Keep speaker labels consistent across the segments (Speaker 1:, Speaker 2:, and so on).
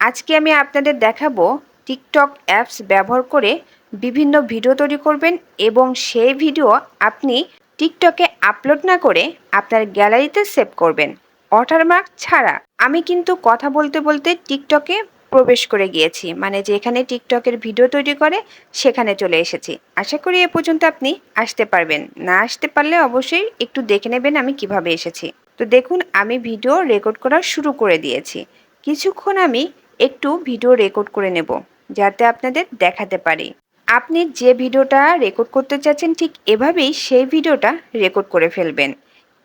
Speaker 1: আজকে আমি আপনাদের দেখাবো টিকটক অ্যাপস ব্যবহার করে বিভিন্ন ভিডিও তৈরি করবেন এবং সেই ভিডিও আপনি টিকটকে আপলোড না করে আপনার গ্যালারিতে সেভ করবেন। ওয়াটারমার্ক ছাড়া। আমি কিন্তু কথা বলতে বলতে টিকটকে প্রবেশ করে গিয়েছি মানে যেখানে টিকটকের ভিডিও তৈরি করে সেখানে চলে এসেছি। আশা করি এ পর্যন্ত আপনি আসতে পারবেন। না আসতে পারলে অবশ্যই একটু দেখে নেবেন আমি কীভাবে এসেছি। তো দেখুন, আমি ভিডিও রেকর্ড করা শুরু করে দিয়েছি। কিছুক্ষণ আমি একটু ভিডিও রেকর্ড করে নেব, যাতে আপনাদের দেখাতে পারি। আপনি যে ভিডিওটা রেকর্ড করতে চাচ্ছেন ঠিক এভাবেই সেই ভিডিওটা রেকর্ড করে ফেলবেন।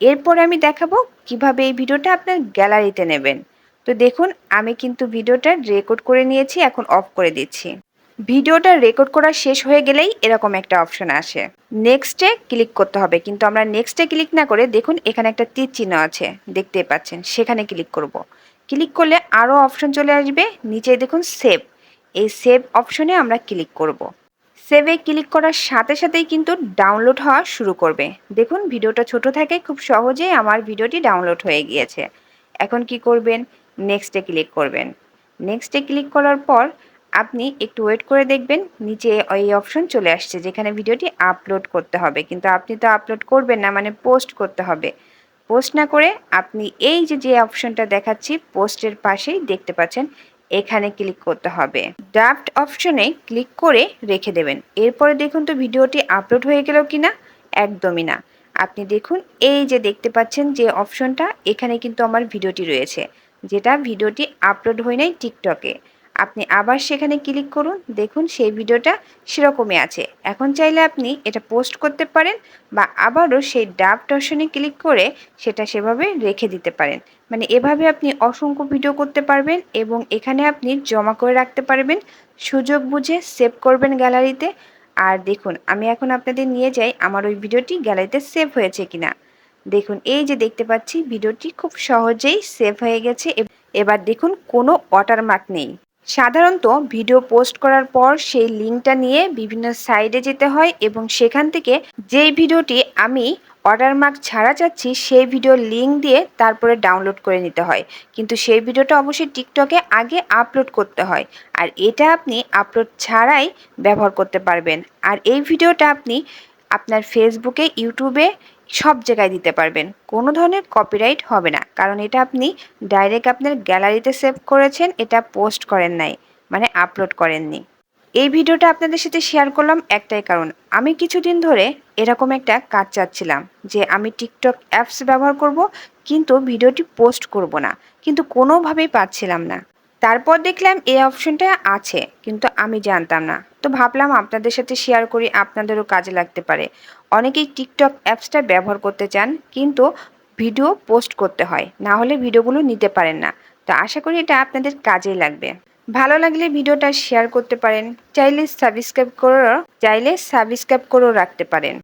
Speaker 1: এরপর আমি দেখাবো কীভাবে এই ভিডিওটা আপনার গ্যালারিতে নেবেন। তো দেখুন, আমি কিন্তু ভিডিওটা রেকর্ড করে নিয়েছি, এখন অফ করে দিচ্ছি। ভিডিওটা রেকর্ড করা শেষ হয়ে গেলেই এরকম একটা অপশন আসে। নেক্সটে ক্লিক করতে হবে, কিন্তু আমরা নেক্সটে ক্লিক না করে দেখুন এখানে একটা তীর চিহ্ন আছে দেখতে পাচ্ছেন, সেখানে ক্লিক করব। ক্লিক করলে আরও অপশন চলে আসবে, নিচে দেখুন সেভ এই সেভ অপশনে আমরা ক্লিক করব। সেভে ক্লিক করার সাথে সাথেই কিন্তু ডাউনলোড হওয়া শুরু করবে। দেখুন ভিডিওটা ছোট থাকে, খুব সহজেই আমার ভিডিওটি ডাউনলোড হয়ে গিয়েছে। এখন কি করবেন? নেক্সটে ক্লিক করবেন। নেক্সটে ক্লিক করার পর আপনি একটু ওয়েট করে দেখবেন, নিচে এই অপশন চলে আসছে যেখানে ভিডিওটি আপলোড করতে হবে। কিন্তু আপনি তো আপলোড করবেন না মানে পোস্ট করতে হবে। পোস্ট না করে আপনি এই যে যে অপশনটা দেখাচ্ছি পোস্টের পাশেই দেখতে পাচ্ছেন, এখানে ক্লিক করতে হবে। ড্রাফট অপশনে ক্লিক করে রেখে দেবেন। এরপরে দেখুন তো ভিডিওটি আপলোড হয়ে গেল কি না একদমই না। আপনি দেখুন, এই যে দেখতে পাচ্ছেন যে অপশনটা এখানে কিন্তু আমার ভিডিওটি রয়েছে। যেটা ভিডিওটি আপলোড হয় নাই টিকটকে আপনি আবার সেখানে ক্লিক করুন, দেখুন সেই ভিডিওটা সেরকমই আছে। এখন চাইলে আপনি এটা পোস্ট করতে পারেন বা আবারও সেই ডাফট অপশনে ক্লিক করে সেটা সেভাবে রেখে দিতে পারেন। মানে এভাবে আপনি অসংখ্য ভিডিও করতে পারবেন এবং এখানে আপনি জমা করে রাখতে পারবেন। সুযোগ বুঝে সেভ করবেন গ্যালারিতে। আর দেখুন, আমি এখন আপনাদের নিয়ে যাই আমার ওই ভিডিওটি গ্যালারিতে সেভ হয়েছে কিনা। দেখুন, এই যে দেখতে পাচ্ছি, ভিডিওটি খুব সহজেই সেভ হয়ে গেছে। এবার দেখুন কোনো ওয়াটারমার্ক নেই। সাধারণত ভিডিও পোস্ট করার পর সেই লিঙ্কটা নিয়ে বিভিন্ন সাইডে যেতে হয় এবং সেখান থেকে যেই ভিডিওটি আমি অর্ডার মার্ক ছাড়া চাচ্ছি, সেই ভিডিওর লিঙ্ক দিয়ে তারপরে ডাউনলোড করে নিতে হয়। কিন্তু সেই ভিডিওটা অবশ্যই টিকটকে আগে আপলোড করতে হয়। আর এটা আপনি আপলোড ছাড়াই ব্যবহার করতে পারবেন। আর এই ভিডিওটা আপনি আপনার ফেসবুকে ইউটিউবে সব জায়গায় দিতে পারবেন। কোনো ধরনের কপিরাইট হবে না। কারণ এটা আপনি ডাইরেক্ট আপনার গ্যালারিতে সেভ করেছেন, এটা পোস্ট করেন নাই মানে আপলোড করেননি। এই ভিডিওটা আপনাদের সাথে শেয়ার করলাম একটাই কারণ। আমি কিছুদিন ধরে এরকম একটা কাজ চাচ্ছিলাম যে আমি টিকটক অ্যাপস ব্যবহার করব, কিন্তু ভিডিওটি পোস্ট করব না। কিন্তু কোনোভাবেই পাচ্ছিলাম না। তারপর দেখলাম এই অপশনটা আছে, কিন্তু আমি জানতাম না। তো ভাবলাম আপনাদের সাথে শেয়ার করি, আপনাদেরও কাজে লাগতে পারে। অনেকেই টিকটক অ্যাপসটা ব্যবহার করতে চান, কিন্তু ভিডিও পোস্ট করতে হয়, না হলে ভিডিওগুলো নিতে পারেন না। তো আশা করি এটা আপনাদের কাজেই লাগবে। ভালো লাগলে ভিডিওটা শেয়ার করতে পারেন, চাইলে সাবস্ক্রাইব করেও চাইলে সাবস্ক্রাইব করেও রাখতে পারেন।